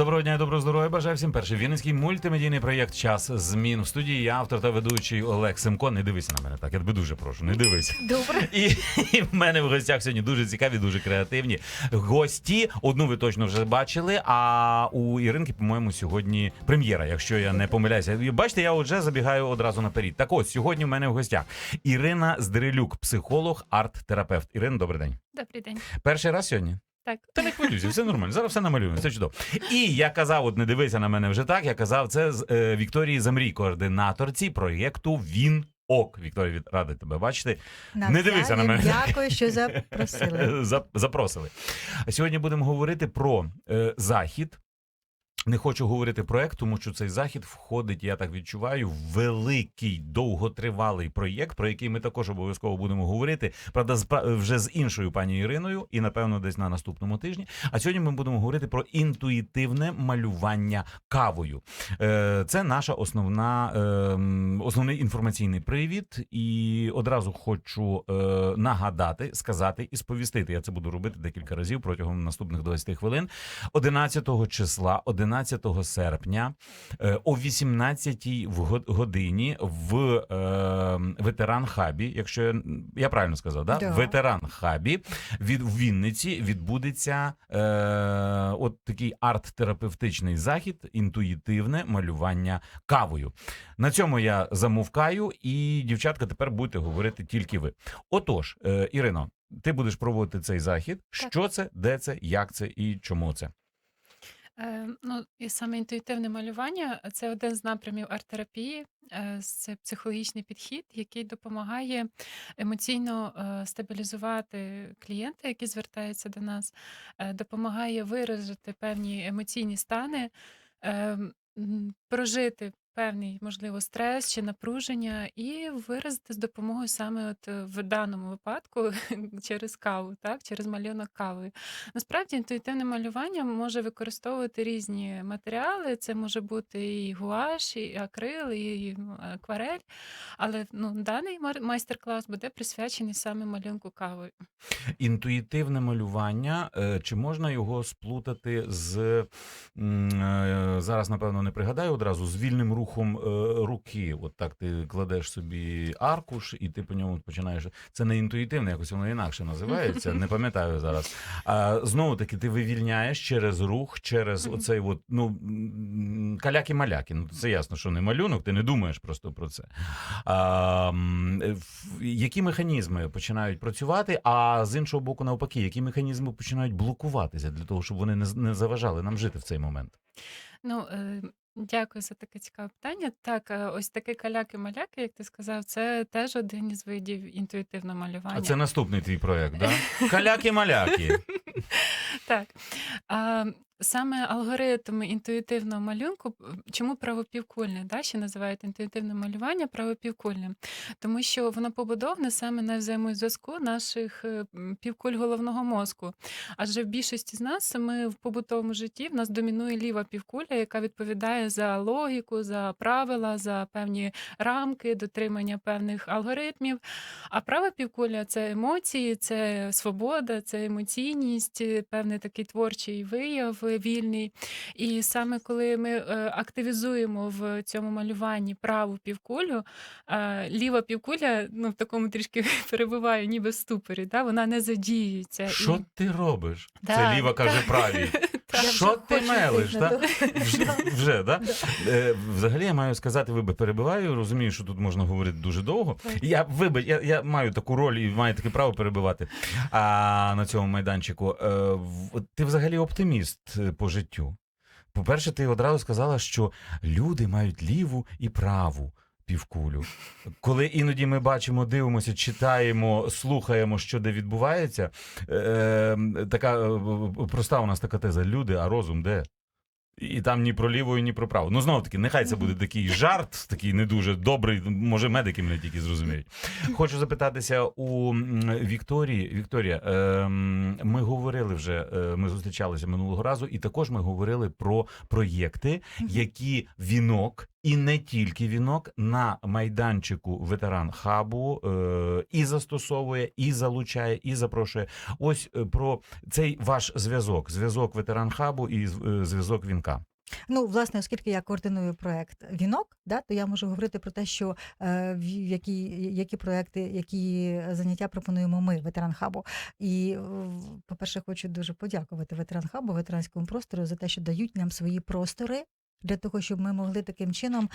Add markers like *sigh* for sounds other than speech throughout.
Доброго дня і доброго здоров'я. Бажаю всім перший вінницький мультимедійний проєкт Час змін в студії. Я автор та ведучий Олег Семко. Не дивися на мене так. Я тебе дуже прошу. Не дивись. Добре. І, і в мене в гостях сьогодні дуже цікаві, дуже креативні гості. Одну ви точно вже бачили. А у Іринки, по-моєму, сьогодні прем'єра, якщо я не помиляюся. Бачите, я вже забігаю одразу наперед. Так ось сьогодні в мене в гостях Ірина Здрилюк, психолог, арт-терапевт. Ірина, добрий день. Добрий день. Перший раз сьогодні. Так. Та не хвилюйся, все нормально. Зараз все намалюємо, все чудово. І я казав, от не дивися на мене вже так. Я казав це з е, Вікторії Замрій, координаторці проєкту Він Ок. Вікторія, від- радий тебе бачити. Не дивися на мене. Дякую, що запросили. *laughs* Зап- Запросили. А Сьогодні будемо говорити про е, захід. Не хочу говорити проект, тому що цей захід входить, я так відчуваю, в великий довготривалий проєкт, про який ми також обов'язково будемо говорити. Правда, з вже з іншою пані Іриною, і напевно десь на наступному тижні. А сьогодні ми будемо говорити про інтуїтивне малювання кавою. Е, Це наша основна ем, основний інформаційний привід. І одразу хочу е, нагадати, сказати і сповістити. Я це буду робити декілька разів протягом наступних 20 хвилин. 11 числа, 11 серпня, е, о 18 в годині в е, ветеран хабі. Якщо я, я правильно сказав, да? Да. ветеран хабі від в Вінниці відбудеться е, от такий арт-терапевтичний захід, інтуїтивне малювання кавою. На цьому я замовкаю, і дівчатка, тепер будете говорити тільки ви. Отож, е, Ірино, ти будеш проводити цей захід. Так. Що це, де це, як це і чому це? Е, ну, і саме інтуїтивне малювання це один з напрямів арт-терапії. Е, Це психологічний підхід, який допомагає емоційно е, стабілізувати клієнта, які звертаються до нас, допомагає виразити певні емоційні стани, прожити певний, можливо, стрес чи напруження, і виразити з допомогою саме от е, в даному випадку *laughs* через каву, так, через малюнок кави. Насправді інтуїтивне малювання може використовувати різні матеріали. Це може бути і гуаш, і акрил, і акварель. Але ну, даний майстер-клас буде присвячений саме малюнку кави. Інтуїтивне малювання. е, Чи можна його сплутати з е, зараз, напевно, не пригадаю одразу з вільним рухом е, руки? От так ти кладеш собі аркуш, і ти по ньому починаєш. Це не інтуїтивне, якось воно інакше називається. Не пам'ятаю зараз. А знову таки, ти вивільняєш через рух, через оцей от, ну каляки-маляки. Ну це ясно, що не малюнок, ти не думаєш просто про це. А, які механізми починають працювати, а з іншого боку, навпаки, які механізми починають блокуватися для того, щоб вони не, не заважали нам жити в цей момент? Ну, е, дякую за таке цікаве питання. Так, е, ось такі каляки-маляки, як ти сказав, це теж один із видів інтуїтивного малювання. А це наступний твій проєкт, да? *laughs* Каляки-маляки. Так. А, саме алгоритм інтуїтивного малюнку, чому правопівкульне, да, ще називають інтуїтивне малювання правопівкульним? Тому що воно побудоване саме на взаємозв'язку наших е, півкуль головного мозку. Адже в більшості з нас ми в побутовому житті в нас домінує ліва півкуля, яка відповідає за логіку, за правила, за певні рамки, дотримання певних алгоритмів. А права півкуля це емоції, це свобода, це емоційність, певний такий творчий вияв е, вільний. І саме коли ми е, активізуємо в цьому малюванні праву півкулю, е, ліва півкуля ну, в такому трішки *laughs* перебуває, ніби в ступорі, да? вона не задіюється. Що І... ти робиш? Да, Це ліва каже правій. *laughs* Що ти мелиш? Та? Вже, вже да? Е, взагалі я маю сказати, вибач, перебиваю. Розумію, що тут можна говорити дуже довго. Я вибач, я, я маю таку роль і маю таке право перебивати а, на цьому майданчику. Е, в- ти взагалі оптиміст е, по життю. По-перше, ти одразу сказала, що люди мають ліву і праву півкулю. Коли іноді ми бачимо, дивимося, читаємо, слухаємо, що де відбувається. Е, е, така е, проста у нас така теза: люди, а розум де? І там ні про ліву, ні про праву. Ну, знову таки, нехай це буде такий жарт, такий не дуже добрий. Може, медики мене тільки зрозуміють. Хочу запитатися у Вікторії. Вікторія, ем, ми говорили вже, е, ми зустрічалися минулого разу, і також ми говорили про проєкти, які вінок. І не тільки вінок на майданчику ветеран хабу е, і застосовує, і залучає, і запрошує. Ось е, про цей ваш зв'язок, зв'язок ветеран хабу і е, зв'язок вінка. Ну, власне, оскільки я координую проект Вінок, да, то я можу говорити про те, що е, які, які проекти, які заняття пропонуємо ми, ветеран хабу. І, по-перше, хочу дуже подякувати ветеран хабу, ветеранському простору за те, що дають нам свої простори для того, щоб ми могли таким чином.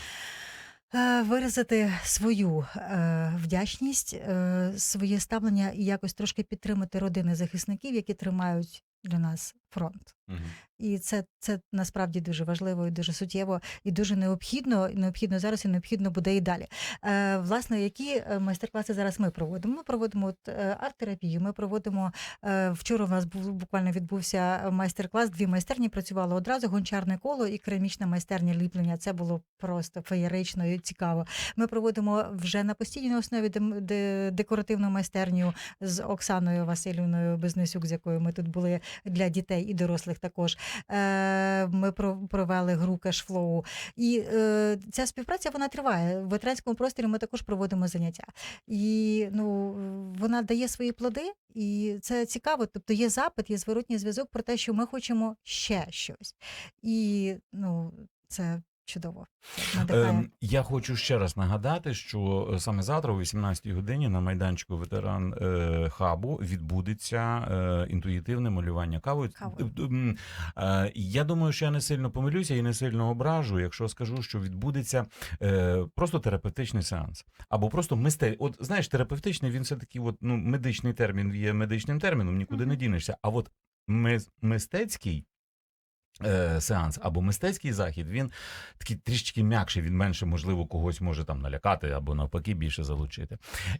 е, Виразити свою е, вдячність, е, своє ставлення і якось трошки підтримати родини захисників, які тримають для нас фронт. І це, це насправді дуже важливо і дуже суттєво, і дуже необхідно, необхідно зараз, і необхідно буде і далі. Е, власне, які е, майстер-класи зараз ми проводимо? Ми проводимо е, арт-терапію. Ми проводимо е, вчора. У нас був буквально відбувся майстер-клас. Дві майстерні працювали одразу: гончарне коло і керамічна майстерня ліплення. Це було просто феєрично і цікаво. Ми проводимо вже на постійній основі декоративну майстерню з Оксаною Васильівною Безнесюк, з якою ми тут були для дітей і дорослих також. Е, Ми провели гру кешфлоу. І е, ця співпраця вона триває. В ветеранському просторі ми також проводимо заняття. І ну, вона дає свої плоди, і це цікаво. Тобто є запит, є зворотній зв'язок про те, що ми хочемо ще щось. І ну, це чудово. Надихає. Ем, я хочу ще раз нагадати, що е, саме завтра, о 18-й годині, на майданчику ветеран е, хабу відбудеться е, інтуїтивне малювання кавою. Е, я думаю, що я не сильно помилюся і не сильно ображу, якщо скажу, що відбудеться е, просто терапевтичний сеанс. Або просто мисте... От знаєш, терапевтичний він все таки, от, ну, медичний термін є медичним терміном, нікуди не дінешся. А от мис- мистецький. Е, Сеанс або мистецький захід, він такий трішечки м'якший, він менше, можливо, когось може там налякати або навпаки більше залучити.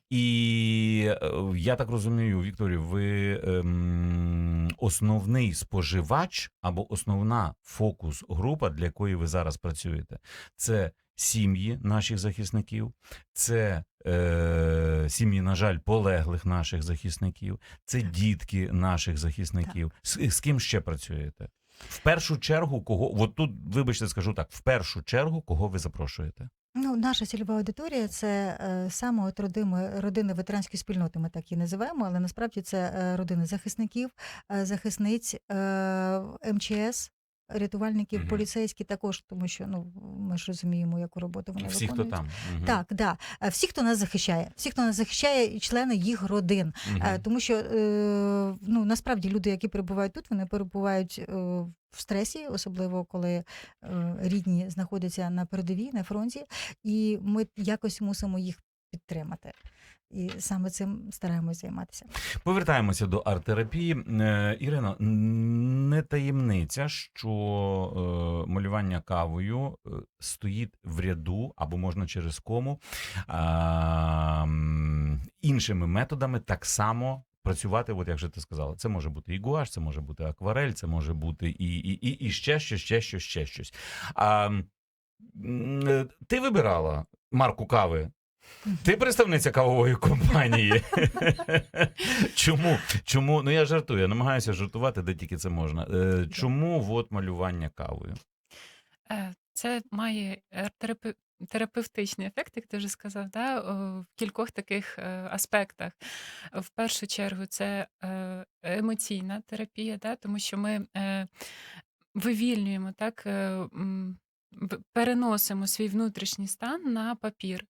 І е, я так розумію, Вікторію, ви ем, основний споживач або основна фокус-група, для якої ви зараз працюєте, це сім'ї наших захисників, це е, сім'ї, на жаль, полеглих наших захисників, це дітки наших захисників. З, з ким ще працюєте? В першу чергу, кого от тут, вибачте, скажу так: в першу чергу, кого ви запрошуєте? Ну, наша цільова аудиторія це е, саме от родини, родини ветеранської спільноти, ми так її називаємо, але насправді це е, родини захисників, е, захисниць е, МЧС. Рятувальників, Мгм. поліцейські також, тому що ну ми ж розуміємо, яку роботу вони Всі, хто виконують. там. Мгм. Так, да. Е, Всі, хто нас захищає, всі, хто нас захищає, і члени їх родин. Е, Тому що е, ну насправді люди, які перебувають тут, вони перебувають е, в стресі, особливо коли е, рідні знаходяться на передовій, на фронті, і ми якось мусимо їх підтримати. І саме цим стараємось займатися. Повертаємося до арт-терапії. Е, Ірино, не таємниця, що е, малювання кавою е, стоїть в ряду або можна через кому іншими методами так само. Працювати, от як же ти сказала, це може бути і гуаш, це може бути акварель, це може бути і, і, і, і ще щось, ще щось, ще щось. А, ти вибирала марку кави ти представниця кавової компанії. *laughs* Чому? Чому? Ну я жартую, я намагаюся жартувати, де тільки це можна. Е, Чому от малювання кавою? Е, Це має е, терапи- терапевтичний ефект, як ти вже сказав, да? в кількох таких аспектах. В першу чергу, це емоційна терапія, да? тому що ми вивільнюємо, так, переносимо свій внутрішній стан на папір.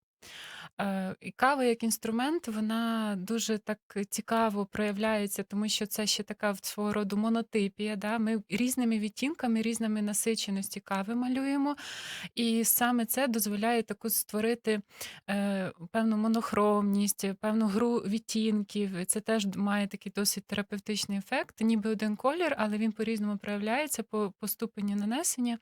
Е, І кава як інструмент, вона дуже так цікаво проявляється, тому що це ще така свого роду монотипія. Да? Ми різними відтінками, різними насиченості кави малюємо. І саме це дозволяє таку створити е, певну монохромність, певну гру відтінків. Це теж має такий досить терапевтичний ефект, ніби один колір, але він по-різному проявляється по, по ступені нанесення.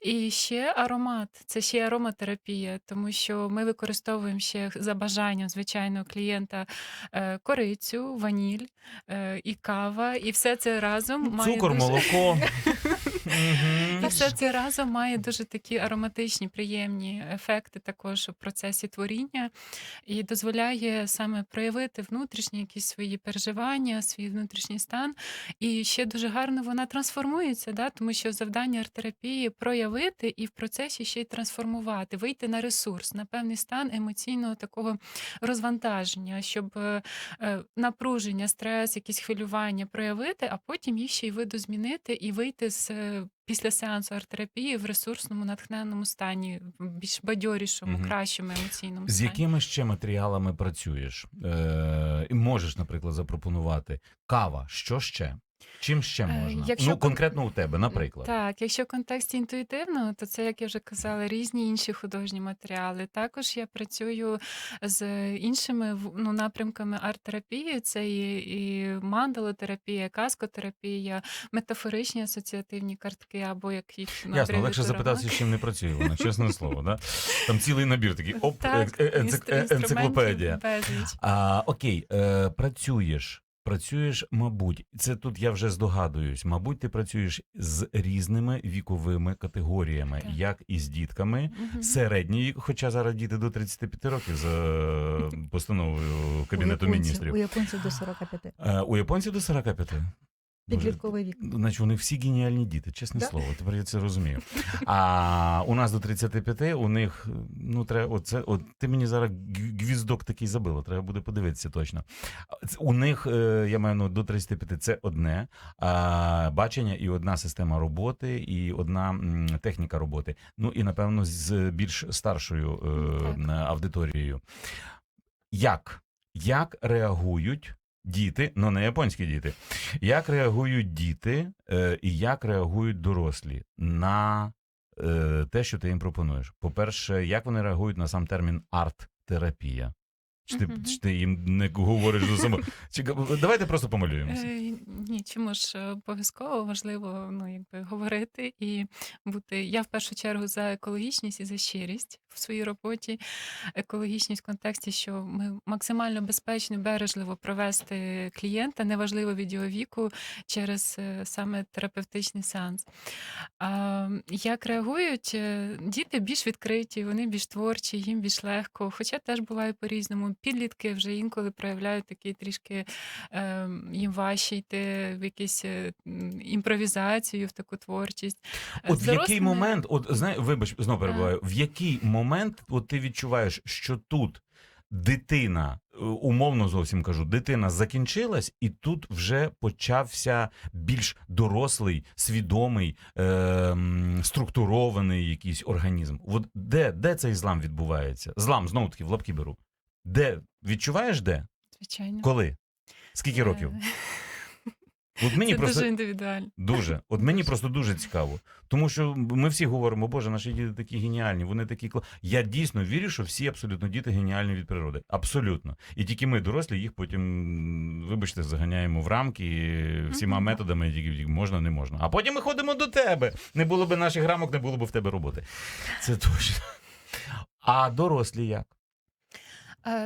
І ще аромат, це ще й ароматерапія, тому що ми використовуємо ще за бажанням звичайного клієнта е, корицю, ваніль е, і кава, і все це разом має Цукор, дуже... молоко. *laughs* Мгм. І все це разом має дуже такі ароматичні, приємні ефекти також у процесі творіння і дозволяє саме проявити внутрішні якісь свої переживання, свій внутрішній стан. І ще дуже гарно вона трансформується, да? тому що завдання арт-терапії проявити і в процесі ще й трансформувати, вийти на ресурс, на певний стан емоційного такого розвантаження, щоб е, е, напруження, стрес, якісь хвилювання проявити, а потім їх ще й видозмінити і вийти з е, після сеансу арт-терапії в ресурсному, натхненному стані, в більш бадьорішому, Мгм. кращому емоційному З стані. якими ще матеріалами працюєш? Е, і можеш, наприклад, запропонувати кава. Що ще? Чим ще Е, можна? якщо ну, конкретно у тебе, наприклад. Так, якщо в контексті інтуїтивного, то це, як я вже казала, різні інші художні матеріали. Також я працюю з іншими ну, напрямками арт-терапії. Це і, і мандалотерапія, каскотерапія, метафоричні асоціативні картки, або як їх Ясно, легше запитатися, з чим не працює вона, чесне слово. Да? Там цілий набір такий оп, Так, е- е- енциклопедія. А, окей, е, працюєш. Працюєш, мабуть, це тут я вже здогадуюсь. Мабуть, ти працюєш з різними віковими категоріями, Так. як і з дітками, угу. середній вік, хоча зараз діти до 35 років за *laughs* постановою У Кабінету японців- міністрів. У японців до 45. А, У японців до 45. Підлітковий вік. Значить, вони всі геніальні діти, чесне Да? слово. Тепер я це розумію. *laughs* А у нас до 35, у них, ну, треба, оце, от ти мені зараз гвіздок такий забила, треба буде подивитися точно. У них, е, я маю ну, до 35 це одне а, бачення і одна система роботи, і одна техніка роботи. Ну і напевно з більш старшою е, Так. аудиторією. Як? Як реагують діти, ну не японські діти, як реагують діти е, і як реагують дорослі на е, те, що ти їм пропонуєш? По-перше, як вони реагують на сам термін арт-терапія? Чи ти, чи ти їм не говориш само? Чи, давайте просто помалюємося. Е, Ні, чому ж е, обов'язково важливо ну, якби, говорити і бути. Я в першу чергу за екологічність і за щирість в своїй роботі. Екологічність в контексті, що ми максимально безпечно, бережливо провести клієнта, неважливо від його віку, через е, саме терапевтичний сеанс. А, як реагують діти більш відкриті, вони більш творчі, їм більш легко. Хоча теж буває по-різному. Підлітки вже інколи проявляють такий трішки е, їм важче йти в якусь е, імпровізацію, в таку творчість. Е, От в який момент, от знає, вибач, знову перебуваю, в який момент от ти відчуваєш, що тут дитина, е, умовно зовсім кажу, дитина закінчилась, і тут вже почався більш дорослий, свідомий, е, структурований якийсь організм. От де, де цей злам відбувається? Злам знову таки в лапки беру. Де відчуваєш де? Звичайно. Коли? Скільки років? Е, От мені Це просто дуже індивідуально. Дуже. От мені просто дуже цікаво. Тому що ми всі говоримо, боже, наші діти такі геніальні, вони такі. Я дійсно вірю, що всі абсолютно діти геніальні від природи. Абсолютно. І тільки ми, дорослі, їх потім, вибачте, заганяємо в рамки і всіма методами, які можна, не можна. А потім ми ходимо до тебе. Не було б наших рамок, не було б в тебе роботи. Це точно. А дорослі як?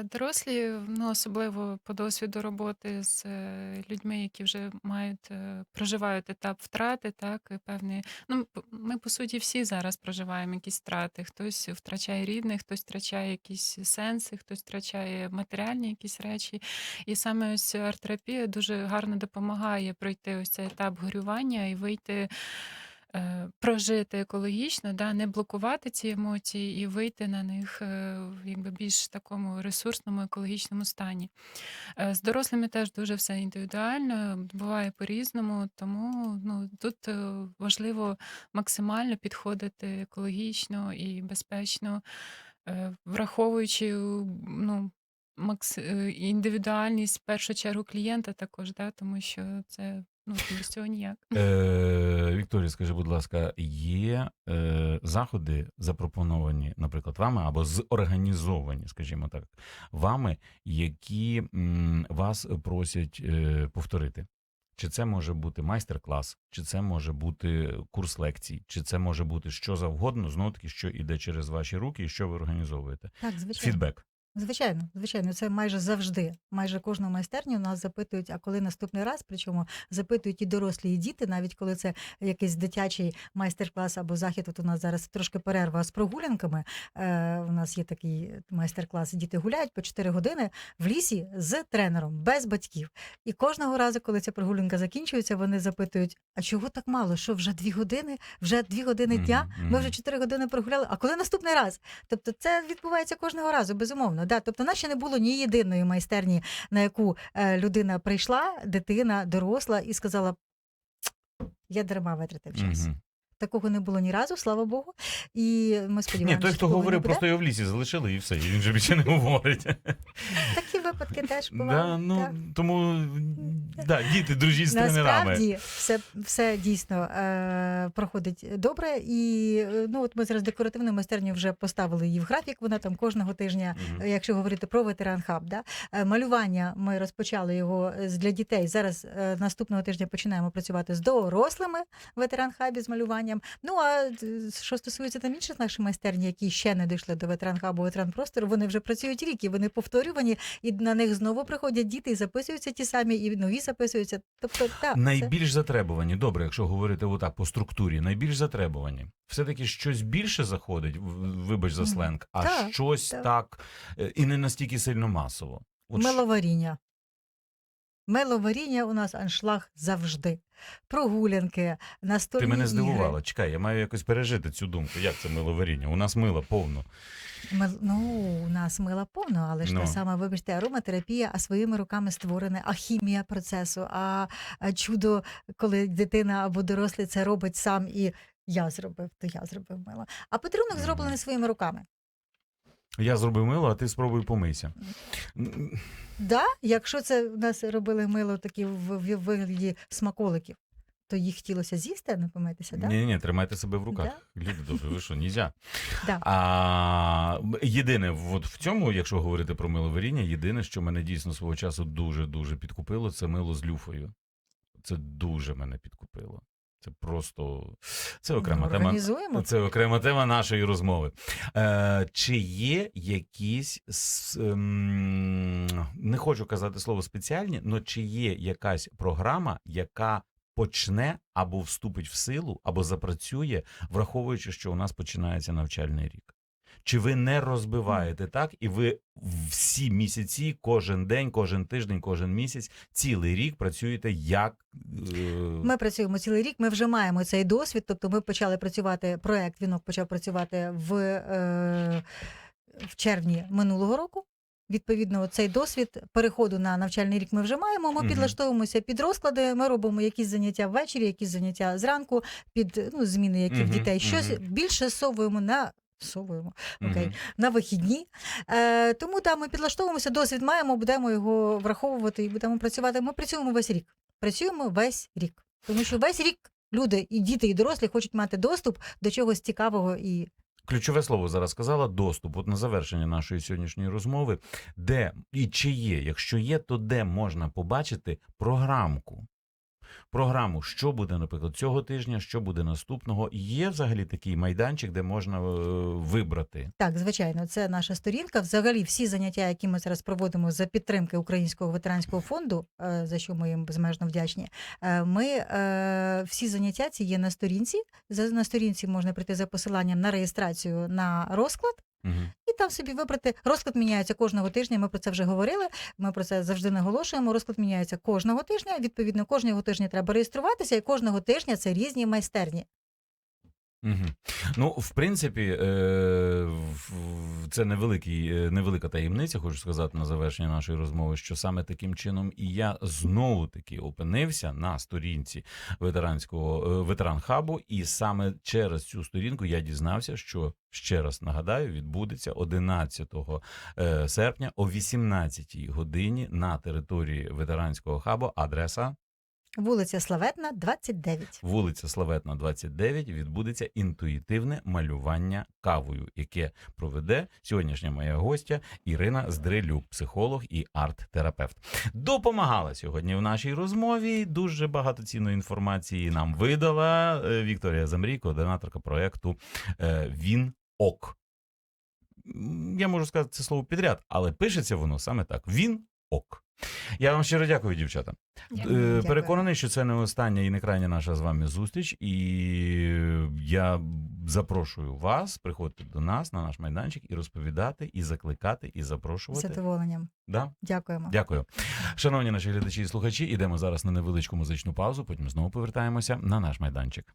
Дорослі, ну особливо по досвіду роботи з е, людьми, які вже мають е, проживають етап втрати, так і певні. Ну ми по суті всі зараз проживаємо якісь втрати. Хтось втрачає рідних, хтось втрачає якісь сенси, хтось втрачає матеріальні якісь речі. І саме ось арт-терапія дуже гарно допомагає пройти ось цей етап горювання і вийти. Е, Прожити екологічно, да, не блокувати ці емоції і вийти на них е, якби більш такому ресурсному екологічному стані. Е, З дорослими теж дуже все індивідуально, буває по-різному, тому ну, тут важливо максимально підходити екологічно і безпечно, враховуючи ну, індивідуальність в першу чергу клієнта також, да, тому що це ну, без цього ніяк. Е, Вікторія, скажи, будь ласка, є е, заходи запропоновані, наприклад, вами або зорганізовані, скажімо так, вами, які м, вас просять е, повторити? Чи це може бути майстер-клас, чи це може бути курс лекцій, чи це може бути що завгодно, знову таки, що іде через ваші руки і що ви організовуєте? Так, звичайно. Фідбек. Звичайно, звичайно, це майже завжди. Майже кожну майстерню нас запитують, а коли наступний раз, причому запитують і дорослі, і діти, навіть коли це якийсь дитячий майстер-клас або захід. От у нас зараз трошки перерва з прогулянками. Е, у нас є такий майстер-клас. Діти гуляють по 4 години в лісі з тренером, без батьків. І кожного разу, коли ця прогулянка закінчується, вони запитують: а чого так мало? Що вже дві години? Вже дві години дня? Ми вже мгм. 4 години прогуляли. А коли наступний раз? Тобто це відбувається кожного разу, безумовно. Да. Тобто, наче не було ні єдиної майстерні, на яку е, людина прийшла, дитина, доросла, і сказала: я дарма витратив час. Мгм. Такого не було ні разу, слава Богу. І ми Ні, сподіваємося, той, хто говорив, просто його в лісі залишили і все, і він же більше не говорить. такі випадки теж Да, ну, так. тому да, діти, дружіть з тренерами. Насправді все, все дійсно е, проходить добре. І е, ну, от ми зараз декоративну майстерню вже поставили її в графік. Вона там кожного тижня, е, якщо говорити про ветеран хаб, да? Е, малювання ми розпочали його для дітей. Зараз е, наступного тижня починаємо працювати з дорослими ветеран хабі з малюванням. Ну а е, що стосується там інших наших майстерні, які ще не дійшли до ветеран хабу, ветеранпростору, вони вже працюють рік і вони повторювані, і на них знову приходять діти і записуються ті самі, і нові записуються. Тобто, так, це- Найбільш затребувані, добре, якщо говорити отак по структурі, найбільш затребувані. Все-таки щось більше заходить, вибач за сленг, а Так, щось так. так, е, і не настільки сильно масово. От Миловаріння. Миловаріння у нас аншлаг завжди. Прогулянки, настольні Ти мене ігри. Чекай, я маю якось пережити цю думку. Як це миловаріння? У нас мила повно. Мил- Ну, у нас мила повно, але ж Ну. те саме, вибачте, ароматерапія, а своїми руками створене, а хімія процесу, а, а чудо, коли дитина або дорослий це робить сам і я зробив, то я зробив мило. А подарунок Мгм. зроблений своїми руками. Я зробив мило, а ти спробуй помийся. Да, якщо це в нас робили мило такі в, в вигляді смаколиків, то їх хотілося з'їсти, а не помитися, да? Ні, ні, тримайте себе в руках. Люди добре, ви що, нельзя. *laughs* Да. А єдине, от в цьому, якщо говорити про миловаріння, єдине, що мене дійсно свого часу дуже дуже підкупило, це мило з люфою. Це дуже мене підкупило. Це просто це окрема Ну, тема. Це окрема тема нашої розмови. Е, чи є якісь ем, не хочу казати слово спеціальні, але чи є якась програма, яка почне або вступить в силу, або запрацює, враховуючи, що у нас починається навчальний рік? Чи ви не розбиваєте так, і ви всі місяці, кожен день, кожен тиждень, кожен місяць, цілий рік працюєте як е, Ми працюємо цілий рік. Ми вже маємо цей досвід. Тобто, ми почали працювати. Проект вінок почав працювати в, е, в червні минулого року. Відповідно, цей досвід переходу на навчальний рік ми вже маємо. Ми підлаштовуємося під розклади. Ми робимо якісь заняття ввечері, якісь заняття зранку, під ну, зміни, які в дітей. Щось більше совуємо на совуємо окей, мгм. на вихідні. Е, тому там ми підлаштовуємося, досвід маємо, будемо його враховувати і будемо працювати. Ми працюємо весь рік. Працюємо весь рік. Тому що весь рік люди, і діти, і дорослі хочуть мати доступ до чогось цікавого і Ключове слово зараз сказала доступ. От на завершення нашої сьогоднішньої розмови, де і чи є, якщо є, то де можна побачити програмку. Програму, що буде, наприклад, цього тижня, що буде наступного. Є взагалі такий майданчик, де можна е, вибрати. так, звичайно, це наша сторінка. Взагалі, всі заняття, які ми зараз проводимо за підтримки Українського ветеранського фонду, е, за що ми їм безмежно вдячні. е, Ми всі заняття ці є на сторінці. На сторінці можна прийти за посиланням на реєстрацію на розклад. Угу. І там собі вибрати. Розклад міняється кожного тижня. Ми про це вже говорили. Ми про це завжди наголошуємо. Розклад міняється кожного тижня. Відповідно, кожного тижня треба реєструватися, і кожного тижня це різні майстерні. Угу. Ну, в принципі, е, це невеликий, е, невелика таємниця, хочу сказати на завершення нашої розмови, що саме таким чином і я знову таки опинився на сторінці ветеранського е, ветеран хабу, і саме через цю сторінку я дізнався, що ще раз нагадаю, відбудеться 11 е, серпня о 18 годині на території ветеранського хабу. Адреса Вулиця Славетна, 29. Вулиця Славетна, 29, відбудеться інтуїтивне малювання кавою, яке проведе сьогоднішня моя гостя Ірина Здрилюк, психолог і арт-терапевт. Допомагала сьогодні в нашій розмові. Дуже багато цінної інформації нам видала е, Вікторія Замрій, координаторка проекту е, Він Ок. я можу сказати це слово підряд, але пишеться воно саме так. Він ок. Я вам щиро дякую, дівчата. Дякую. Е, Переконаний, що це не остання і не крайня наша з вами зустріч. І я запрошую вас приходити до нас на наш майданчик і розповідати, і закликати, і З запрошувати. задоволенням. Да? Дякуємо. Дякую. Шановні наші глядачі і слухачі, ідемо зараз на невеличку музичну паузу, потім знову повертаємося на наш майданчик.